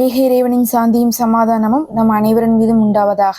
ஏக இறைவனின் சாந்தியும் சமாதானமும் நம் அனைவரின் மீதும் உண்டாவதாக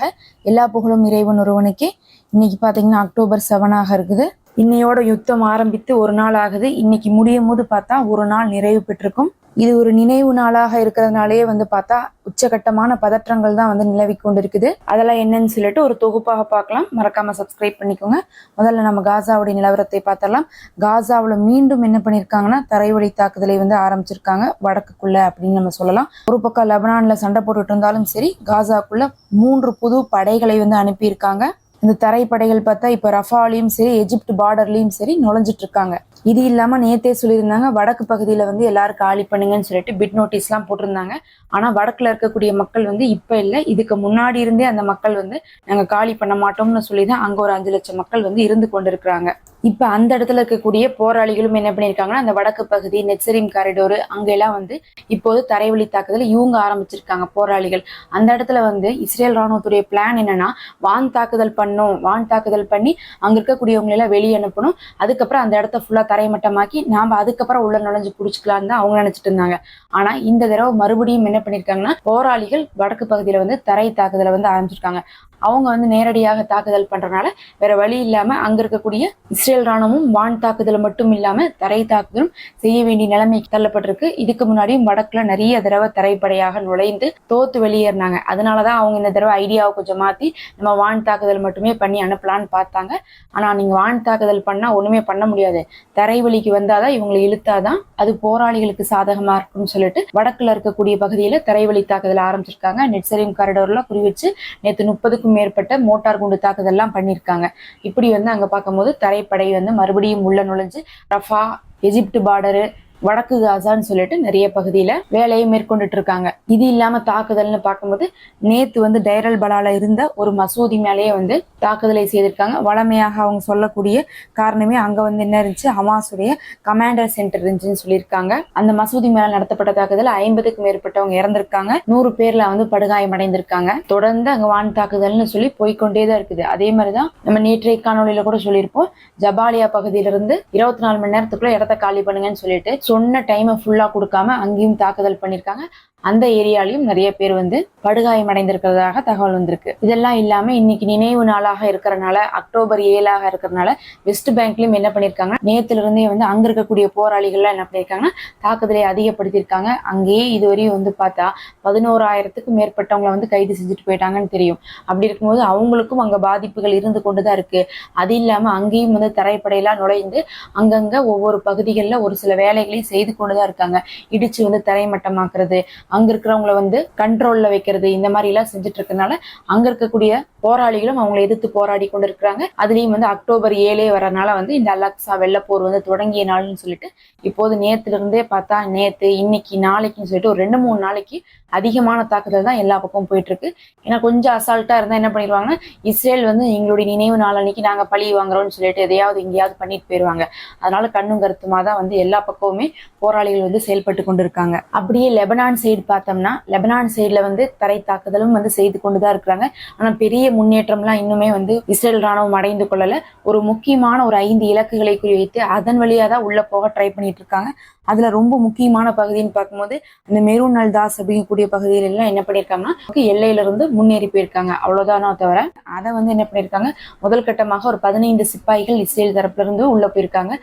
எல்லா புகழும் இறைவன் ஒருவனுக்கே. இன்னைக்கு பார்த்தீங்கன்னா அக்டோபர் செவனாக இருக்குது. இன்னையோட யுத்தம் ஆரம்பித்து ஒரு நாள் ஆகுது. இன்னைக்கு முடியும் போது பார்த்தா ஒரு நாள் நிறைவு பெற்றிருக்கும். இது ஒரு நினைவு நாளாக இருக்கிறதுனாலயே வந்து பார்த்தா உச்சகட்டமான பதற்றங்கள் தான் வந்து நிலவி கொண்டிருக்குது. அதெல்லாம் என்னன்னு சொல்லிட்டு ஒரு தொகுப்பாக பார்க்கலாம். மறக்காம சப்ஸ்கிரைப் பண்ணிக்கோங்க. முதல்ல நம்ம காசாவுடைய நிலவரத்தை பார்த்தலாம் காசாவில் மீண்டும் என்ன பண்ணியிருக்காங்கன்னா தரைவழி தாக்குதலை வந்து ஆரம்பிச்சிருக்காங்க. வடக்குக்குள்ள அப்படின்னு நம்ம சொல்லலாம். ஒரு பக்கம் லெபனான்ல சண்டை போட்டுட்டு இருந்தாலும் சரி காசாக்குள்ள மூன்று புது படைகளை வந்து அனுப்பியிருக்காங்க. இந்த தரைப்படைகள் பார்த்தா இப்போ ரஃபாலையும் சரி எஜிப்ட் பார்டர்லையும் சரி நுழைஞ்சிட்டு இருக்காங்க. இது இல்லாம நேத்தே சொல்லியிருந்தாங்க வடக்கு பகுதியில வந்து எல்லாரும் காலி பண்ணுங்கன்னு சொல்லிட்டு பிட் நோட்டீஸ்லாம் போட்டிருந்தாங்க. ஆனா வடக்குல இருக்கக்கூடிய மக்கள் வந்து இப்ப இல்ல. இதுக்கு முன்னாடி இருந்தே அந்த மக்கள் வந்து நாங்க காலி பண்ண மாட்டோம்னு சொல்லி தான் அங்க ஒரு அஞ்சு லட்சம் மக்கள் வந்து இருந்து கொண்டிருக்கிறாங்க. இப்ப அந்த இடத்துல இருக்கக்கூடிய போராளிகளும் என்ன பண்ணியிருக்காங்கன்னா அந்த வடக்கு பகுதி நெச்சரிம் காரிடோரு அங்கெல்லாம் வந்து இப்போது தரைவழி தாக்குதல் இவங்க ஆரம்பிச்சிருக்காங்க போராளிகள். அந்த இடத்துல வந்து இஸ்ரேல் ராணுவத்துடைய பிளான் என்னன்னா வான் தாக்குதல் பண்ணும் வான் தாக்குதல் பண்ணி அங்க இருக்கக்கூடியவங்களை எல்லாம் வெளியே அனுப்பணும். அதுக்கப்புறம் அந்த இடத்த ஃபுல்லா தரைமட்டமாக்கி நாம அதுக்கப்புறம் உள்ள நுழைஞ்சு பிடிச்சிக்கலான்னு தான் அவங்க நினைச்சிட்டு இருந்தாங்க. ஆனா இந்த தடவை மறுபடியும் என்ன பண்ணிருக்காங்கன்னா போராளிகள் வடக்கு பகுதியில வந்து தரை தாக்குதலை வந்து ஆரம்பிச்சிருக்காங்க. அவங்க வந்து நேரடியாக தாக்குதல் பண்றதுனால வேற வழி இல்லாம அங்க இருக்கக்கூடிய இஸ்ரேல் ராணுவமும் வான் தாக்குதல் மட்டும் இல்லாம தரை தாக்குதலும் செய்ய வேண்டிய நிலைமைக்கு தள்ளப்பட்டிருக்கு. இதுக்கு முன்னாடியும் வடக்குல நிறைய தடவை தரைப்படையாக நுழைந்து தோத்து வெளியேறினாங்க. அதனாலதான் அவங்க இந்த தடவை ஐடியாவை கொஞ்சம் மாத்தி நம்ம வான் தாக்குதல் மட்டுமே பண்ணி அனுப்பலான்னு பார்த்தாங்க. ஆனா நீங்க வான் தாக்குதல் பண்ணா ஒண்ணுமே பண்ண முடியாது. தரை வழிக்கு வந்தாதான் இவங்களை இழுத்தாதான் அது போராளிகளுக்கு சாதகமா இருக்கும்னு சொல்லிட்டு வடக்குல இருக்கக்கூடிய பகுதியில தரைவழி தாக்குதல் ஆரம்பிச்சிருக்காங்க. நெட்சரியம் காரிடோர்ல குறி வச்சு நேற்று முப்பதுக்கும் மேற்பட்ட மோட்டார் குண்டு தாக்குதல்லாம் பண்ணியிருக்காங்க இப்படி வந்து அங்க பார்க்கும்போது தரைப்படை வந்து மறுபடியும் உள்ள நுழைஞ்சு ரஃபா எஜிப்ட் பார்டரு வடக்கு காசான்னு சொல்லிட்டு நிறைய பகுதியில வேலையை மேற்கொண்டுட்டு இருக்காங்க இது இல்லாம தாக்குதல்னு பார்க்கும்போது நேத்து வந்து டைரல் பலால இருந்த ஒரு மசூதி மேலேயே வந்து தாக்குதலை செய்திருக்காங்க. வளமையாக அவங்க சொல்லக்கூடிய காரணமே அங்க வந்து என்ன இருந்துச்சு? ஹமாஸுடைய கமாண்டர் சென்டர் இருந்துச்சுன்னு சொல்லியிருக்காங்க. அந்த மசூதி மேல நடத்தப்பட்ட தாக்குதல் ஐம்பதுக்கு மேற்பட்டவங்க இறந்திருக்காங்க. நூறு பேர்ல வந்து படுகாயம் அடைந்திருக்காங்க. தொடர்ந்து அங்க வான் தாக்குதல்னு சொல்லி போய்க்கொண்டே தான் இருக்குது. அதே மாதிரிதான் நம்ம நேற்றைய காணொலியில கூட சொல்லியிருப்போம். ஜபாலியா பகுதியிலிருந்து இருபத்தி நாலு மணி நேரத்துக்குள்ள இடத்த காலி பண்ணுங்கன்னு சொல்லிட்டு சொன்ன டைமை ஃபுல்லா கொடுக்காம அங்கேயும் தாக்குதல் பண்ணியிருக்காங்க அந்த ஏரியாலையும் நிறைய பேர் வந்து படுகாயம் அடைந்திருக்கிறதாக தகவல் வந்திருக்கு. இதெல்லாம் இல்லாம இன்னைக்கு நினைவு நாளாக இருக்கிறனால அக்டோபர் ஏழாக இருக்கிறனால வெஸ்ட் பேங்க்லயும் என்ன பண்ணிருக்காங்க நேத்துல இருந்தே வந்து அங்க இருக்கக்கூடிய போராளிகள்லாம் என்ன பண்ணிருக்காங்கன்னா தாக்குதலை அதிகப்படுத்தியிருக்காங்க. அங்கேயே இதுவரையும் வந்து பார்த்தா பதினோராயிரத்துக்கு மேற்பட்டவங்களை வந்து கைது செஞ்சுட்டு போயிட்டாங்கன்னு தெரியும். அப்படி இருக்கும்போது அவங்களுக்கும் அங்க பாதிப்புகள் இருந்து கொண்டுதான் இருக்கு. அது இல்லாம அங்கேயும் வந்து தரைப்படையெல்லாம் நுழைந்து அங்கங்க ஒவ்வொரு பகுதிகளில் ஒரு சில வேலைகளையும் செய்து கொண்டுதான் இருக்காங்க. இடிச்சு வந்து தரைமட்டமாக்குறது அங்க இருக்கிறவங்கள வந்து கண்ட்ரோல்ல வைக்கிறது இந்த மாதிரி எல்லாம் செஞ்சுட்டு இருக்கனால அங்க இருக்கக்கூடிய போராளிகளும் அவங்களை எதிர்த்து போராடி கொண்டு இருக்கிறாங்க அதுலயும் வந்து அக்டோபர் ஏழே வரனால வந்து இந்த அலக்ஸா வெள்ளப்போர் வந்து தொடங்கிய நாள்னு சொல்லிட்டு இப்போது நேத்துல இருந்தே பார்த்தா நேத்து இன்னைக்கு நாளைக்குன்னு சொல்லிட்டு ஒரு ரெண்டு மூணு நாளைக்கு அதிகமான தாக்குதல் தான் எல்லா பக்கமும் போயிட்டு இருக்கு ஏன்னா கொஞ்சம் அசால்ட்டா இருந்தா என்ன பண்ணிடுவாங்கன்னா இஸ்ரேல் வந்து எங்களுடைய நினைவு நாள் அன்னைக்கு நாங்க பழி வாங்குறோம்னு சொல்லிட்டு எதையாவது எங்கேயாவது பண்ணிட்டு போயிருவாங்க. அதனால கண்ணும் கருத்துமா தான் வந்து எல்லா பக்கமுமே போராளிகள் வந்து செயல்பட்டு கொண்டு இருக்காங்க அப்படியே லெபனான் சைடு பார்த்தோம்னா லெபனான் சைடில் வந்து தரை தாக்குதலும் வந்து செய்து கொண்டு தான் இருக்கிறாங்க. ஆனால் பெரிய முன்னேற்றம்லாம் இன்னுமே வந்து இஸ்ரேல் ராணுவம் அடைந்து கொள்ளலை. ஒரு முக்கியமான ஒரு ஐந்து இலக்குகளை குறிவைத்து அதன் வழியாக தான் உள்ளே போக ட்ரை பண்ணிட்டு இருக்காங்க. அதில் ரொம்ப முக்கியமான பகுதின்னு பார்க்கும்போது அந்த மெரூன் அல் தாஸ் அப்படிங்கக்கூடிய பகுதியில எல்லாம் என்ன பண்ணியிருக்காங்கன்னா எல்லையிலிருந்து முன்னேறி போயிருக்காங்க. அவ்வளோதானோ தவிர அதை வந்து என்ன பண்ணியிருக்காங்க முதல் கட்டமாக ஒரு பதினைந்து சிப்பாய்கள் இஸ்ரேல் தரப்புலேருந்து உள்ளே போயிருக்காங்க.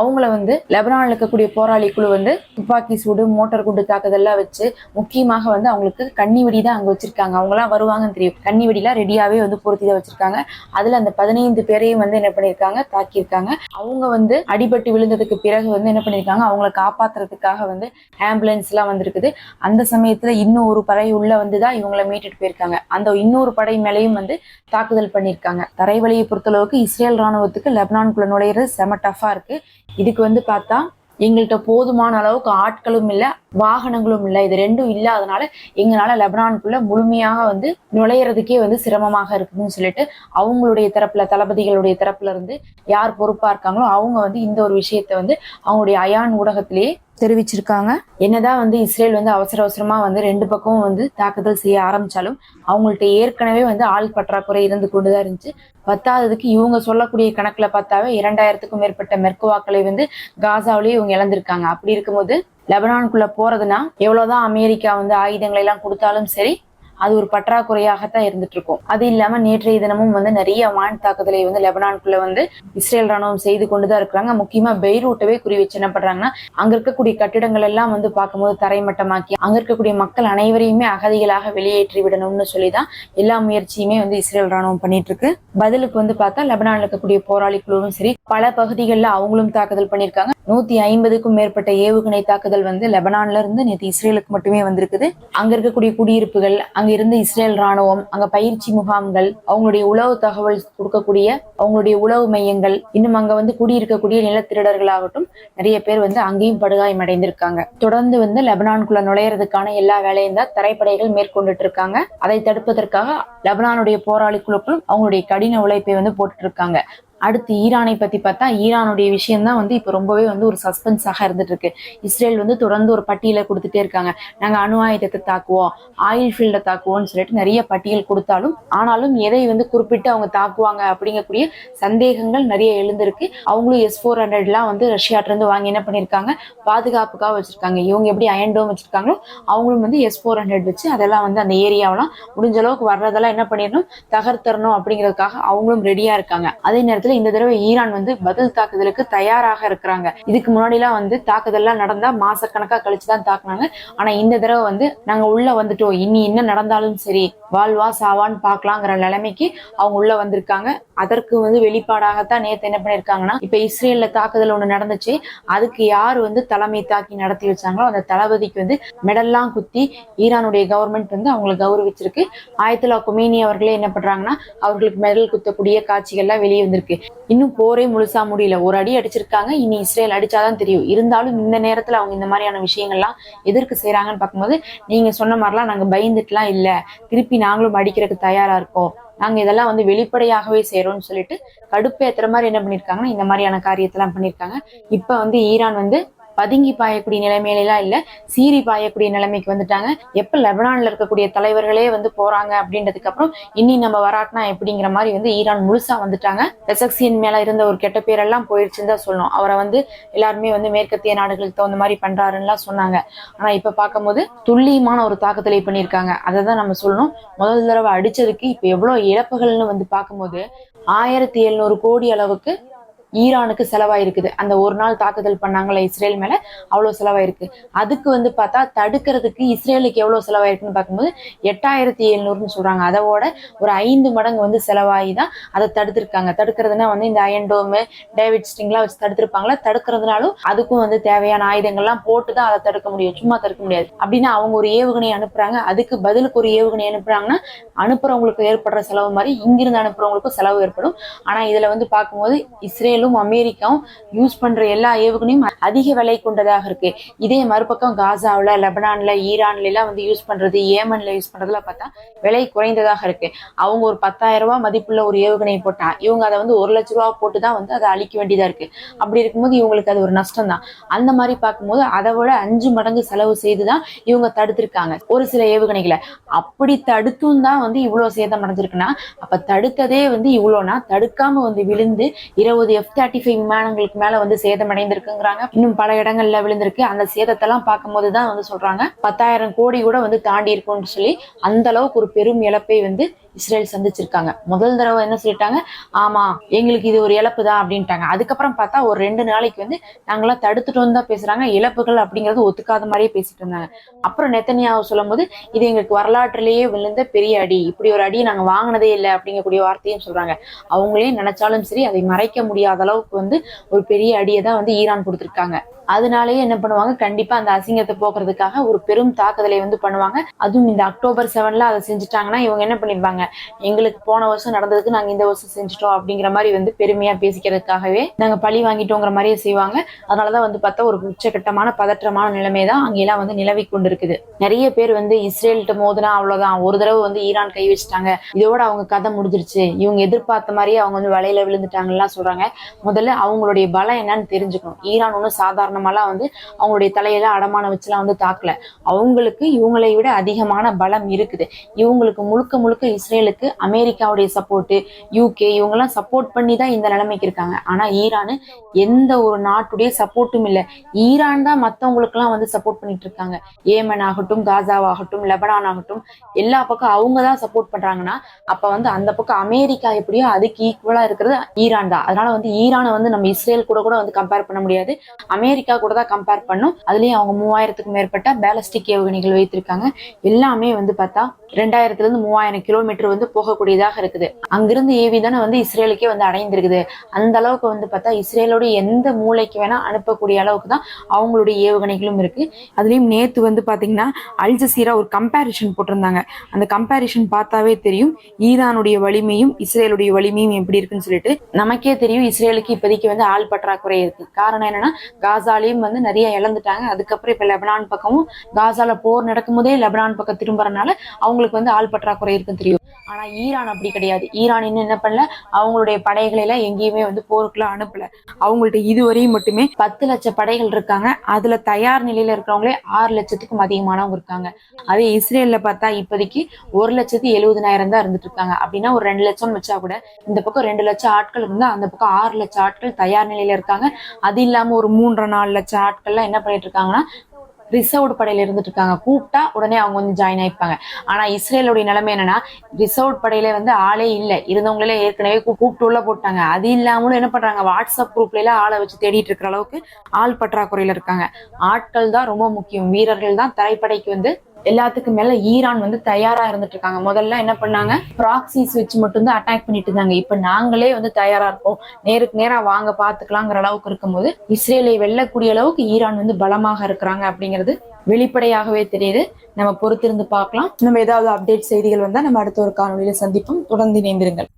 அவங்கள வந்து லெபனானில் இருக்கக்கூடிய போராளி குழு வந்து துப்பாக்கி சூடு மோட்டார் குண்டு தாக்குதல்லாம் வச்சு முக்கியமாக வந்து அவங்களுக்கு கண்ணி வெடி தான் அங்கே வச்சிருக்காங்க. அவங்களாம் வருவாங்கன்னு தெரியும். கண்ணி வெடிலாம் ரெடியாகவே வந்து பொருத்தி தான் வச்சிருக்காங்க. அதில் அந்த பதினைந்து பேரையும் வந்து என்ன பண்ணியிருக்காங்க தாக்கியிருக்காங்க. அவங்க வந்து அடிபட்டு விழுந்ததுக்கு பிறகு வந்து என்ன பண்ணியிருக்காங்க அவங்கள காப்பாற்றுறதுக்காக வந்து ஆம்புலன்ஸ்லாம் வந்திருக்குது. அந்த சமயத்தில் இன்னும் ஒரு படை வந்து தான் இவங்களை மீட்டுட்டு போயிருக்காங்க. அந்த இன்னொரு படை மேலேயும் வந்து தாக்குதல் பண்ணியிருக்காங்க தரைவழியை பொறுத்தளவுக்கு இஸ்ரேல் ராணுவத்துக்கு லெபனான்குள்ள நுழையிறது செம டஃபாக இருக்குது இதுக்கு வந்து பார்த்தா எங்கள்கிட்ட போதுமான அளவுக்கு ஆட்களும் இல்லை வாகனங்களும் இல்லை. இது ரெண்டும் இல்லாதனால எங்களால லெபனானுக்குள்ள முழுமையாக வந்து நுழையிறதுக்கே வந்து சிரமமாக இருக்குதுன்னு சொல்லிட்டு அவங்களுடைய தரப்புல தளபதிகளுடைய தரப்புல இருந்து யார் பொறுப்பா இருக்காங்களோ அவங்க வந்து இந்த ஒரு விஷயத்த வந்து அவங்களுடைய அயான் ஊடகத்திலேயே தெரிவிச்சிருக்காங்க. என்னதான் வந்து இஸ்ரேல் வந்து அவசர அவசரமா வந்து ரெண்டு பக்கமும் வந்து தாக்குதல் செய்ய ஆரம்பிச்சாலும் அவங்கள்ட்ட ஏற்கனவே வந்து ஆள் பற்றாக்குறை இருந்து கொண்டுதான் இருந்துச்சு. பத்தாததுக்கு இவங்க சொல்லக்கூடிய கணக்குல பார்த்தாவே இரண்டாயிரத்துக்கும் மேற்பட்ட மெர்க்குவாக்களை வந்து காசாவிலேயே இவங்க இழந்திருக்காங்க. அப்படி இருக்கும்போது லெபனானுக்குள்ள போறதுன்னா எவ்வளவுதான் அமெரிக்கா வந்து ஆயுதங்களை எல்லாம் கொடுத்தாலும் சரி அது ஒரு பற்றாக்குறையாகத்தான் இருந்துட்டு இருக்கும் அது இல்லாம நேற்றைய தினமும் வந்து நிறைய வான் தாக்குதலை வந்து லெபனான்குள்ள வந்து இஸ்ரேல் ராணுவம் செய்து கொண்டுதான் இருக்கிறாங்க. முக்கியமா பெய்ரூட்டவே குறி வச்சு என்ன பண்றாங்கன்னா அங்க இருக்கக்கூடிய கட்டிடங்கள் எல்லாம் வந்து பார்க்கும்போது தரைமட்டமாக்கி அங்க இருக்கக்கூடிய மக்கள் அனைவரையுமே அகதிகளாக வெளியேற்றி விடணும்னு சொல்லிதான் எல்லா முயற்சியுமே வந்து இஸ்ரேல் ராணுவம் பண்ணிட்டு இருக்கு பதிலுக்கு வந்து பார்த்தா லெபனான்ல இருக்கக்கூடிய போராளி குழுவும் சரி பல பகுதிகளில் அவங்களும் தாக்குதல் பண்ணியிருக்காங்க. நூத்தி ஐம்பதுக்கும் மேற்பட்ட ஏவுகணை தாக்குதல் வந்து லெபனான்ல இருந்து நேற்று இஸ்ரேலுக்கு மட்டுமே வந்திருக்குது. அங்க இருக்கக்கூடிய குடியிருப்புகள் அங்க இருந்து இஸ்ரேல் ராணுவம் அங்க பயிற்சி முகாம்கள் அவங்களுடைய உளவு தகவல் கொடுக்கக்கூடிய அவங்களுடைய உளவு மையங்கள் இன்னும் அங்க வந்து குடியிருக்கக்கூடிய நிலத்திருடர்களாகட்டும் நிறைய பேர் வந்து அங்கேயும் படுகாயம் அடைந்திருக்காங்க. தொடர்ந்து வந்து லெபனான்குள்ள நுழையறதுக்கான எல்லா வேலையும் தான் தரைப்படைகள் மேற்கொண்டுட்டு இருக்காங்க அதை தடுப்பதற்காக லெபனானுடைய போராளி குழுக்களும் அவங்களுடைய கடின உழைப்பை வந்து போட்டுட்டு இருக்காங்க அடுத்து ஈரானை பத்தி பார்த்தா ஈரானுடைய விஷயம் தான் வந்து இப்போ ரொம்பவே வந்து ஒரு சஸ்பென்ஸாக இருந்துட்டு இருக்கு இஸ்ரேல் வந்து தொடர்ந்து ஒரு பட்டியலை கொடுத்துட்டே இருக்காங்க. நாங்க அணு ஆயுதத்தை தாக்குவோம் ஆயில் ஃபீல்டை தாக்குவோம்னு சொல்லிட்டு நிறைய பட்டியல் கொடுத்தாலும் ஆனாலும் எதை வந்து குறிப்பிட்டு அவங்க தாக்குவாங்க அப்படிங்கக்கூடிய சந்தேகங்கள் நிறைய எழுந்திருக்கு. அவங்களும் எஸ் ஃபோர் ஹண்ட்ரட்லாம் வந்து ரஷ்யாட்ட இருந்து வாங்கி என்ன பண்ணியிருக்காங்க பாதுகாப்புக்காக வச்சிருக்காங்க. இவங்க எப்படி அயன்டோம் வச்சிருக்காங்களோ அவங்களும் வந்து எஸ் ஃபோர் ஹண்ட்ரட் வச்சு அதெல்லாம் வந்து அந்த ஏரியாவெல்லாம் முடிஞ்ச அளவுக்கு வர்றதெல்லாம் என்ன பண்ணிடணும்? தகர்த்தரணும் அப்படிங்கிறதுக்காக அவங்களும் ரெடியா இருக்காங்க. அதே நேரத்தில் இந்த தடவை ஈரான் வந்து பதில் தாக்குதலுக்கு தயாராக இருக்கிறாங்க. இதுக்கு முன்னாடிலாம் வந்து தாக்குதல்லாம் நடந்தா மாசக்கணக்கா கழிச்சுதான் தாக்குனாங்க. ஆனா இந்த தடவை வந்து நாங்க உள்ள வந்துட்டோம் இனி என்ன நடந்தாலும் சரி வாழ்வா சாவான்னு பாக்கலாங்கிற நிலைமைக்கு அவங்க உள்ள வந்திருக்காங்க. அதற்கு வந்து வெளிப்பாடாகத்தான் நேத்து என்ன பண்ணிருக்காங்கன்னா இப்ப இஸ்ரேல்ல தாக்குதல் ஒண்ணு நடந்துச்சு. அதுக்கு யார் வந்து தலைமை தாக்கி நடத்தி வச்சாங்களோ அந்த தளபதிக்கு வந்து மெடல்லாம் குத்தி ஈரானுடைய கவர்மெண்ட் வந்து அவங்களை கௌரவிச்சிருக்கு. ஆயத்துல்லா குமேனி அவர்களே என்ன பண்றாங்கன்னா அவர்களுக்கு மெடல் குத்தக்கூடிய காட்சிகள்லாம் வெளியே வந்திருக்கு. இன்னும் போரே முழுசா முடியல. ஒரு அடி அடிச்சிருக்காங்க இனி இஸ்ரேல் அடிச்சாதான் தெரியும். இருந்தாலும் இந்த நேரத்துல அவங்க இந்த மாதிரியான விஷயங்கள்லாம் எதிர்க்கு செய்யறாங்கன்னு பார்க்கும்போது நீங்க சொன்ன மாதிரிலாம் நாங்க பயந்துட்டுலாம் இல்ல. திருப்பி நாங்களும் அடிக்கிறதுக்கு தயாரா இருக்கோம். நாங்க இதெல்லாம் வந்து வெளிப்படையாகவே செய்யறோம்னு சொல்லிட்டு கடுப்பேத்துற மாதிரி என்ன பண்ணிருக்காங்கன்னா இந்த மாதிரியான காரியத்தெல்லாம் பண்ணிருக்காங்க. இப்ப வந்து ஈரான் வந்து பதுங்கி பாயக்கூடிய நிலைமையிலாம் இல்லை. சீறி பாயக்கூடிய நிலைமைக்கு வந்துட்டாங்க. எப்போ லெபனானில் இருக்கக்கூடிய தலைவர்களே வந்து போறாங்க அப்படின்றதுக்கு அப்புறம் இனி நம்ம வராட்டினா எப்படிங்கிற மாதிரி வந்து ஈரான் முழுசா வந்துட்டாங்க. பெசக்சியன் மேல இருந்த ஒரு கெட்ட பேரெல்லாம் போயிடுச்சுன்னு தான் சொல்லணும். அவரை வந்து எல்லாருமே வந்து மேற்கத்திய நாடுகளுக்கு தகுந்த மாதிரி பண்றாருன்னுலாம் சொன்னாங்க. ஆனா இப்ப பார்க்கும்போது துல்லியமான ஒரு தாக்குதலை பண்ணியிருக்காங்க. அதை தான் நம்ம சொல்லணும். முதல் தடவை அடிச்சதுக்கு இப்ப எவ்வளவு இழப்புகள்னு வந்து பார்க்கும்போது ஆயிரத்தி எழுநூறு கோடி அளவுக்கு ஈரானுக்கு செலவாயிருக்குது. அந்த ஒரு நாள் தாக்குதல் பண்ணாங்களே இஸ்ரேல் மேல அவ்வளவு செலவாயிருக்கு. அதுக்கு வந்து பார்த்தா தடுக்கிறதுக்கு இஸ்ரேலுக்கு எவ்வளவு செலவாயிருக்குன்னு பார்க்கும்போது எட்டாயிரத்தி எழுநூறுன்னு சொல்றாங்க. அதோட ஒரு ஐந்து மடங்கு வந்து செலவாகி தான் அதை தடுத்திருக்காங்க. தடுக்கிறதுனா வந்து இந்த அயன்டோமு டேவிட் ஸ்டிங்லாம் வச்சு தடுத்திருப்பாங்களா தடுக்கிறதுனாலும் அதுக்கும் வந்து தேவையான ஆயுதங்கள்லாம் போட்டு தான் அதை தடுக்க முடியும். சும்மா தடுக்க முடியாது. அப்படின்னா அவங்க ஒரு ஏவுகணை அனுப்புறாங்க. அதுக்கு பதிலுக்கு ஒரு ஏவுகணை அனுப்புறாங்கன்னா அனுப்புறவங்களுக்கு ஏற்படுற செலவு மாதிரி இங்கிருந்து அனுப்புறவங்களுக்கும் செலவு ஏற்படும். ஆனா இதுல வந்து பார்க்கும்போது இஸ்ரேல் இஸ்ரேலும் அமெரிக்காவும் யூஸ் பண்ற எல்லா ஏவுகணையும் அதிக விலை கொண்டதாக இருக்கு. இதே மறுபக்கம் காசாவில் லெபனான்ல ஈரான்ல எல்லாம் வந்து யூஸ் பண்றது ஏமன்ல யூஸ் பண்றதுல பார்த்தா விலை குறைந்ததாக இருக்கு. அவங்க ஒரு பத்தாயிரம் ரூபாய் மதிப்புள்ள ஒரு ஏவுகணை போட்டா இவங்க அதை வந்து ஒரு லட்ச ரூபா போட்டு தான் வந்து அதை அழிக்க வேண்டியதா இருக்கு. அப்படி இருக்கும்போது இவங்களுக்கு அது ஒரு நஷ்டம் தான். அந்த மாதிரி பார்க்கும்போது அதை விட அஞ்சு மடங்கு செலவு செய்து தான் இவங்க தடுத்திருக்காங்க. ஒரு சில ஏவுகணைகளை. அப்படி தடுத்தும் தான் வந்து இவ்வளவு சேதம் அடைஞ்சிருக்குன்னா அப்ப தடுத்ததே வந்து இவ்வளோனா தடுக்காம வந்து விழுந்து இருபது எஃப் தேர்ட்டி ஃபைவ் விமானங்களுக்கு மேல வந்து சேதம் அடைந்திருக்குங்கிறாங்க இன்னும் பல இடங்கள்ல விழுந்திருக்கு. அந்த சேதத்தெல்லாம் பார்க்கும்போது தான் வந்து சொல்றாங்க. பத்தாயிரம் கோடி கூட வந்து தாண்டி இருக்கும்னு சொல்லி அந்த அளவுக்கு ஒரு பெரும் இழப்பை வந்து இஸ்ரேல் சந்திச்சிருக்காங்க. முதல் தடவை என்ன சொல்லிட்டாங்க? ஆமா எங்களுக்கு இது ஒரு இழப்பு தான் அப்படின்ட்டாங்க. அதுக்கப்புறம் பார்த்தா ஒரு ரெண்டு நாளைக்கு வந்து நாங்களாம் தடுத்துட்டோம் தான் பேசுறாங்க. இழப்புகள் அப்படிங்கறது ஒத்துக்காத மாதிரியே பேசிட்டு இருந்தாங்க. அப்புறம் நெத்தனியாவை சொல்லும்போது இது எங்களுக்கு வரலாற்றிலேயே விழுந்த பெரிய அடி. இப்படி ஒரு அடியை நாங்க வாங்கினதே இல்லை அப்படிங்கக்கூடிய வார்த்தையும் சொல்றாங்க. அவங்களே நினைச்சாலும் சரி அதை மறைக்க முடியாத அளவுக்கு வந்து ஒரு பெரிய அடியை தான் வந்து ஈரான் கொடுத்துருக்காங்க. அதனாலேயே என்ன பண்ணுவாங்க? கண்டிப்பா அந்த அசிங்கத்தை போக்குறதுக்காக ஒரு பெரும் தாக்குதலை வந்து பண்ணுவாங்க. அதுவும் இந்த அக்டோபர் செவன்ல அதை செஞ்சுட்டாங்கன்னா இவங்க என்ன பண்ணிருவாங்க சொல்றாங்க. எங்களுக்கு போன வருஷம் நடந்ததுக்கு நாங்க இந்த வருஷம் செஞ்சுட்டோம் அப்படிங்கிற மாதிரி வந்து பெருமையா பேசிக்கிறதுக்காகவே நாங்க பழி வாங்கிட்டோங்கிற மாதிரியே செய்வாங்க. அதனாலதான் வந்து பார்த்தா ஒரு உச்சகட்டமான பதற்றமான நிலைமை தான் அங்கெல்லாம் வந்து நிலவி கொண்டிருக்குது. நிறைய பேர் வந்து இஸ்ரேல்கிட்ட மோதினா அவ்வளவுதான். ஒரு தடவை வந்து ஈரான் கை வச்சுட்டாங்க. இதோட அவங்க கதை முடிஞ்சிருச்சு. இவங்க எதிர்பார்த்த மாதிரியே அவங்க வந்து வலையில விழுந்துட்டாங்கலாம் சொல்றாங்க. முதல்ல அவங்களுடைய பலம் என்னன்னு தெரிஞ்சுக்கணும். ஈரான் ஒன்றும் சாதாரணமாலாம் வந்து அவங்களுடைய தலையில அடமானம் வச்சுலாம் வந்து தாக்கல. அவங்களுக்கு இவங்களை விட அதிகமான பலம் இருக்குது. இவங்களுக்கு முழுக்க முழுக்க இஸ்ரேலுக்கு அமெரிக்காவுடைய சப்போர்ட்டு யூகே இவங்கெல்லாம் சப்போர்ட் பண்ணி தான் இந்த நிலைமைக்கு இருக்காங்க. ஆனா ஈரானு எந்த ஒரு நாட்டுடைய சப்போர்ட்டும் இல்லை. ஈரான் தான் மற்றவங்களுக்குலாம் வந்து சப்போர்ட் பண்ணிட்டு இருக்காங்க. ஏமன் ஆகட்டும் காசாவாகட்டும் லெபனான் ஆகட்டும் எல்லா பக்கம் அவங்க தான் சப்போர்ட் பண்றாங்கன்னா அப்ப வந்து அந்த பக்கம் அமெரிக்கா எப்படியோ அதுக்கு ஈக்குவலா இருக்கிறது ஈரான் தான். அதனால வந்து ஈரானை வந்து நம்ம இஸ்ரேல் கூட கூட வந்து கம்பேர் பண்ண முடியாது. அமெரிக்கா கூட தான் கம்பேர் பண்ணும். அதுலயும் அவங்க மூவாயிரத்துக்கு மேற்பட்ட பேலஸ்டிக் ஏவுகணைகள் வைத்திருக்காங்க. எல்லாமே வந்து பார்த்தா ரெண்டாயிரத்துல இருந்து மூவாயிரம் கிலோமீட்டர் வந்து போகக்கூடியதாக இருக்குது. அங்கிருந்து ஏவி தானே வந்து இஸ்ரேலுக்கே வந்து அடைந்திருக்குது. அந்த அளவுக்கு வந்து பார்த்தா இஸ்ரேலோட எந்த மூளைக்கு வேணா அனுப்பக்கூடிய அளவுக்கு தான் அவங்களுடைய ஏவுகணைகளும் இருக்கு. அதுலயும் நேத்து வந்து பாத்தீங்கன்னா அல் ஜசீரா ஒரு கம்பேரிஷன் போட்டிருந்தாங்க. அந்த கம்பேரிஷன் பார்த்தாவே தெரியும். ஈரானுடைய வலிமையும் இஸ்ரேலுடைய வலிமையும் எப்படி இருக்குன்னு சொல்லிட்டு நமக்கே தெரியும். இஸ்ரேலுக்கு இப்போதைக்கு வந்து ஆள் பற்றாக்குறை இருக்கு. காரணம் என்னன்னா காசாலையும் வந்து நிறைய இழந்துட்டாங்க. அதுக்கப்புறம் இப்ப லெபனான் பக்கமும் காசால போர் நடக்கும்போதே லெபனான் பக்கம் திரும்புறதுனால அவங்களுக்கு வந்து ஆள் பற்றாக்குறை இருக்குன்னு தெரியும். ஆனா ஈரான் அப்படி கிடையாது. ஈரான் இன்னும் என்ன பண்ணல? அவங்களுடைய படைகளை எல்லாம் எங்கேயுமே வந்து போருக்குலாம் அனுப்பல. அவங்கள்ட்ட இதுவரையும் மட்டுமே பத்து லட்சம் படைகள் இருக்காங்க. அதுல தயார் நிலையில இருக்கிறவங்களே ஆறு லட்சத்துக்கும் அதிகமானவங்க இருக்காங்க. அதே இஸ்ரேல்ல பார்த்தா இப்போதைக்கு ஒரு லட்சத்தி எழுபதனாயிரம் தான் இருந்துட்டு இருக்காங்க. அப்படின்னா ஒரு ரெண்டு லட்சம் வச்சா கூட இந்த பக்கம் ரெண்டு லட்சம் ஆட்கள் இருந்தா அந்த பக்கம் ஆறு லட்சம் ஆட்கள் தயார் நிலையில இருக்காங்க. அது இல்லாம ஒரு மூன்றரை நாலு லட்சம் ஆட்கள்லாம் என்ன பண்ணிட்டு இருக்காங்கன்னா ரிசர்வ்டு படையில இருந்துட்டு இருக்காங்க கூப்பிட்டா உடனே அவங்க வந்து ஜாயின் ஆயிப்பாங்க. ஆனா இஸ்ரேலுடைய நிலைமை என்னன்னா ரிசர்வ் படையில வந்து ஆளே இல்லை. இருந்தவங்களே ஏற்கனவே கூப்பிட்டு உள்ள போட்டாங்க. அது இல்லாமலும் என்ன பண்றாங்க வாட்ஸ்அப் குரூப்ல எல்லாம் ஆளை வச்சு தேடிட்டு இருக்கிற அளவுக்கு ஆள் பற்றாக்குறையில இருக்காங்க. ஆட்கள் தான் ரொம்ப முக்கியம். வீரர்கள் தான் தரைப்படைக்கு வந்து எல்லாத்துக்கும் மேல ஈரான் வந்து தயாரா இருந்துட்டு இருக்காங்க முதல்ல என்ன பண்ணாங்க? ப்ராக்சிஸ் வச்சு மட்டும்தான் அட்டாக் பண்ணிட்டு இருந்தாங்க. இப்ப நாங்களே வந்து தயாரா இருக்கோம். நேருக்கு நேரா வாங்க பாத்துக்கலாங்கிற அளவுக்கு இருக்கும்போது இஸ்ரேலை வெல்லக்கூடிய அளவுக்கு ஈரான் வந்து பலமாக இருக்கிறாங்க அப்படிங்கிறது வெளிப்படையாகவே தெரியுது. நம்ம பொறுத்திருந்து பார்க்கலாம். நம்ம ஏதாவது அப்டேட் செய்திகள் வந்தா நம்ம அடுத்த ஒரு காணொலியில சந்திப்போம். தொடர்ந்து இணைந்திருங்கள்.